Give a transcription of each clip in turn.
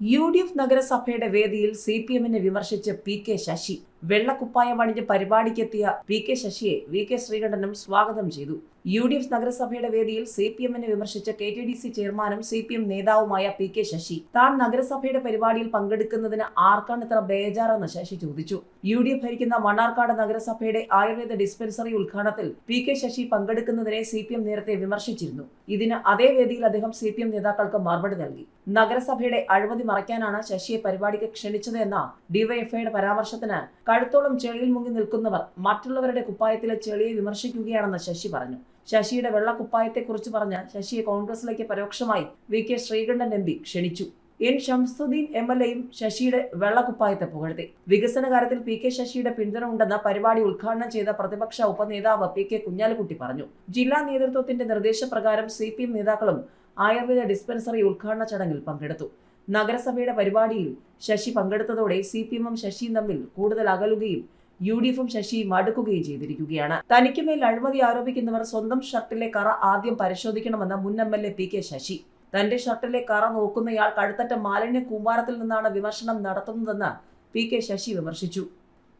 U D F നഗരസഭയുടെ വേദിയിൽ C P എമ്മിനെ വിമർശിച്ച് പി കെ ശശി. വെള്ളക്കുപ്പായം അണിഞ്ഞ് പരിപാടിക്കെത്തിയ പി കെ ശശിയെ വി കെ ശ്രീകണ്ഠനും സ്വാഗതം ചെയ്തു. യു ഡി എഫ് നഗരസഭയുടെ വേദിയിൽ സി പി എമ്മിനെ വിമർശിച്ച കെ ടി ഡി സി ചെയർമാനും സി പി എം നേതാവുമായ പി കെ ശശി. താൻ നഗരസഭയുടെ പരിപാടിയിൽ പങ്കെടുക്കുന്നതിന് ആർക്കാണ് ഇത്ര ബേജാറെന്ന് ശശി ചോദിച്ചു. യു ഡി എഫ് ഭരിക്കുന്ന മണ്ണാർക്കാട് നഗരസഭയുടെ ആയുർവേദ ഡിസ്പെൻസറി ഉദ്ഘാടനത്തിൽ പി കെ ശശി പങ്കെടുക്കുന്നതിനെ സി പി എം നേരത്തെ വിമർശിച്ചിരുന്നു. ഇതിന് അതേ വേദിയിൽ അദ്ദേഹം സി പി എം നേതാക്കൾക്ക് മറുപടി നൽകി. നഗരസഭയുടെ അഴിമതി മറയ്ക്കാനാണ് ശശിയെ പരിപാടിക്ക് ക്ഷണിച്ചത് എന്ന ഡിവൈഎഫ്ഐയുടെ പരാമർശത്തിന് കഴുത്തോളം ചെളിയിൽ മുങ്ങി നിൽക്കുന്നവർ മറ്റുള്ളവരുടെ കുപ്പായത്തിലെ ചെളിയെ വിമർശിക്കുകയാണെന്ന് ശശി പറഞ്ഞു. ശശിയുടെ വെള്ള കുപ്പായത്തെക്കുറിച്ച് പറഞ്ഞ് ശശിയെ കോൺഗ്രസിലേക്ക് പരോക്ഷമായി V. K. Sreekandan M P ക്ഷണിച്ചു. എൻ. ഷംസുദ്ദീൻ എം. എൽ. എയും ശശിയുടെ വെള്ളക്കുപ്പായത്തെ പുകഴ്ത്തി. വികസന കാര്യത്തിൽ പി. കെ. ശശിയുടെ പിന്തുണ ഉണ്ടെന്ന പരിപാടി ഉദ്ഘാടനം ചെയ്ത പ്രതിപക്ഷ ഉപനേതാവ് പി. കെ. കുഞ്ഞാലിക്കുട്ടി പറഞ്ഞു. ജില്ലാ നേതൃത്വത്തിന്റെ നിർദ്ദേശപ്രകാരം സി. പി. എം. നേതാക്കളും ആയുർവേദ ഡിസ്പെൻസറി ഉദ്ഘാടന ചടങ്ങിൽ പങ്കെടുത്തു. നഗരസഭയുടെ പരിപാടിയിൽ ശശി പങ്കെടുത്തതോടെ സി പി എമ്മും ശശിയും തമ്മിൽ കൂടുതൽ അകലുകയും യു ഡി എഫും ശശിയും അടുക്കുകയും ചെയ്തിരിക്കുകയാണ്. തനിക്കുമേൽ അഴിമതി ആരോപിക്കുന്നവർ സ്വന്തം ഷർട്ടിലെ കറ ആദ്യം പരിശോധിക്കണമെന്ന് മുൻ M L A P K Sasi. തന്റെ ഷർട്ടിലെ കറ നോക്കുന്നയാൾ കഴുത്തറ്റ മാലിന്യ കൂമ്പാരത്തിൽ നിന്നാണ് വിമർശനം നടത്തുന്നതെന്ന് പി കെ ശശി വിമർശിച്ചു.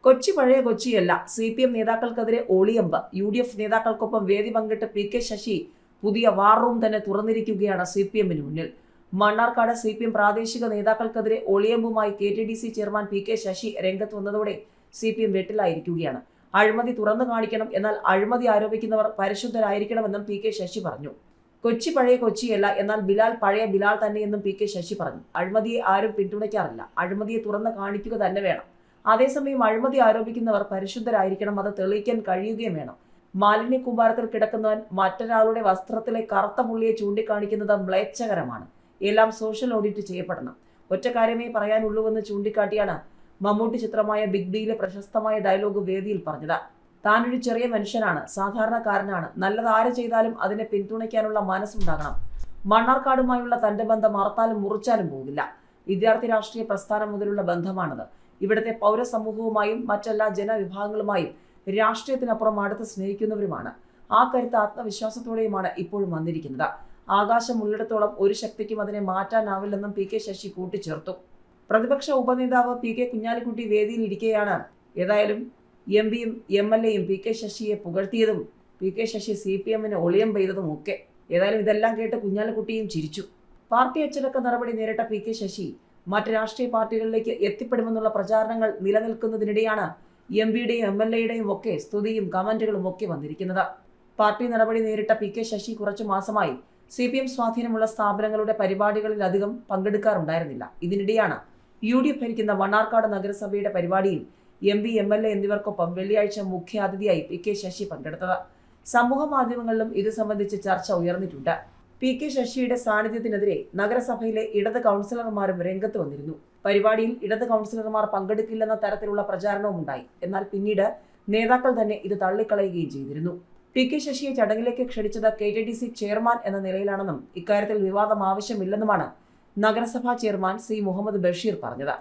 കൊച്ചി പഴയ കൊച്ചിയല്ല. സി പി എം നേതാക്കൾക്കെതിരെ ഒളിയമ്പ് യു ഡി എഫ് നേതാക്കൾക്കൊപ്പം വേദി പങ്കിട്ട് പി കെ ശശി പുതിയ വാർ റൂം തന്നെ തുറന്നിരിക്കുകയാണ് സി പി എമ്മിന് മുന്നിൽ. മണ്ണാർക്കാട് സി പി എം പ്രാദേശിക നേതാക്കൾക്കെതിരെ ഒളിയമ്പുമായി K T D C chairman P K Sasi രംഗത്ത് വന്നതോടെ സി പി എം വെട്ടിലായിരിക്കുകയാണ്. അഴിമതി തുറന്നു കാണിക്കണം എന്നാൽ അഴിമതി ആരോപിക്കുന്നവർ പരിശുദ്ധരായിരിക്കണമെന്നും പി കെ ശശി പറഞ്ഞു. കൊച്ചി പഴയ കൊച്ചിയല്ല എന്നാൽ ബിലാൽ പഴയ ബിലാൽ തന്നെയെന്നും പി കെ ശശി പറഞ്ഞു. അഴിമതിയെ ആരും പിന്തുണയ്ക്കാറില്ല. അഴിമതിയെ തുറന്ന് കാണിക്കുക തന്നെ വേണം. അതേസമയം അഴിമതി ആരോപിക്കുന്നവർ പരിശുദ്ധരായിരിക്കണം അത് തെളിയിക്കാൻ കഴിയുകയും വേണം. മാലിന്യ കൂമ്പാരത്തിൽ കിടക്കുന്നവൻ മറ്റൊരാളുടെ വസ്ത്രത്തിലെ കറുത്ത പുള്ളിയെ ചൂണ്ടിക്കാണിക്കുന്നത് മ്ലേച്ഛകരമാണ്. എല്ലാം സോഷ്യൽ ഓഡിറ്റ് ചെയ്യപ്പെടണം. ഒറ്റ കാര്യമേ പറയാനുള്ളൂവെന്ന് ചൂണ്ടിക്കാട്ടിയാണ് മമ്മൂട്ടി ചിത്രമായ ബിഗ് ബിയിലെ പ്രശസ്തമായ ഡയലോഗ് വേദിയിൽ പറഞ്ഞത്. താനൊരു ചെറിയ മനുഷ്യനാണ് സാധാരണക്കാരനാണ്. നല്ലത് ആര് ചെയ്താലും അതിനെ പിന്തുണയ്ക്കാനുള്ള മനസ്സുണ്ടാകണം. മണ്ണാർക്കാടുമായുള്ള തന്റെ ബന്ധം മറത്താലും മുറിച്ചാലും പോകില്ല വിദ്യാർത്ഥി രാഷ്ട്രീയ പ്രസ്ഥാനം മുതലുള്ള ബന്ധമാണത്. ഇവിടുത്തെ പൗരസമൂഹവുമായും മറ്റെല്ലാ ജനവിഭാഗങ്ങളുമായും രാഷ്ട്രീയത്തിനപ്പുറം അടുത്ത് സ്നേഹിക്കുന്നവരുമാണ്. ആ കരുത്ത് ആത്മവിശ്വാസത്തോടെയുമാണ് ഇപ്പോഴും വന്നിരിക്കുന്നത്. ആകാശം ഉള്ളിടത്തോളം ഒരു ശക്തിക്കും അതിനെ മാറ്റാനാവില്ലെന്നും പി കെ ശശി കൂട്ടിച്ചേർത്തു. പ്രതിപക്ഷ ഉപനേതാവ് പി കെ കുഞ്ഞാലിക്കുട്ടി വേദിയിൽ ഇരിക്കുകയാണ് ഏതായാലും എം പിയും എം എൽ എയും പി കെ ശശിയെ പുകഴ്ത്തിയതും P K Sasi C P എമ്മിന് ഒളിയം പെയ്തതും ഒക്കെ. ഏതായാലും ഇതെല്ലാം കേട്ട് കുഞ്ഞാലിക്കുട്ടിയും ചിരിച്ചു. പാർട്ടി അച്ചടക്ക നടപടി നേരിട്ട പി കെ ശശി മറ്റ് രാഷ്ട്രീയ പാർട്ടികളിലേക്ക് എത്തിപ്പെടുമെന്നുള്ള പ്രചാരണങ്ങൾ നിലനിൽക്കുന്നതിനിടെയാണ് എം പിയുടെയും എം എൽ എയുടെയും ഒക്കെ സ്തുതിയും കമന്റുകളും ഒക്കെ വന്നിരിക്കുന്നത്. പാർട്ടി നടപടി നേരിട്ട പി കെ ശശി കുറച്ചു മാസമായി സി പി എം സ്വാധീനമുള്ള സ്ഥാപനങ്ങളുടെ പരിപാടികളിലധികം പങ്കെടുക്കാറുണ്ടായിരുന്നില്ല. ഇതിനിടെയാണ് യു ഡി എഫ് ഭരിക്കുന്ന മണ്ണാർക്കാട് നഗരസഭയുടെ പരിപാടിയിൽ M P M L A എന്നിവർക്കൊപ്പം വെള്ളിയാഴ്ച മുഖ്യാതിഥിയായി പി കെ ശശി പങ്കെടുത്തത്. സമൂഹ മാധ്യമങ്ങളിലും ഇത് സംബന്ധിച്ച് ചർച്ച ഉയർന്നിട്ടുണ്ട്. പി കെ ശശിയുടെ സാന്നിധ്യത്തിനെതിരെ നഗരസഭയിലെ ഇടത് കൗൺസിലർമാരും രംഗത്ത് വന്നിരുന്നു. പരിപാടിയിൽ ഇടത് കൗൺസിലർമാർ പങ്കെടുക്കില്ലെന്ന തരത്തിലുള്ള പ്രചാരണവും ഉണ്ടായി എന്നാൽ പിന്നീട് നേതാക്കൾ തന്നെ ഇത് തള്ളിക്കളയുകയും ചെയ്തിരുന്നു. പി കെ ശശിയെ ചടങ്ങിലേക്ക് ക്ഷണിച്ചത് K T D C chairman എന്ന നിലയിലാണെന്നും ഇക്കാര്യത്തിൽ വിവാദം ആവശ്യമില്ലെന്നുമാണ് നഗരസഭാ ചെയർമാൻ സി മുഹമ്മദ് ബഷീർ പറഞ്ഞത്.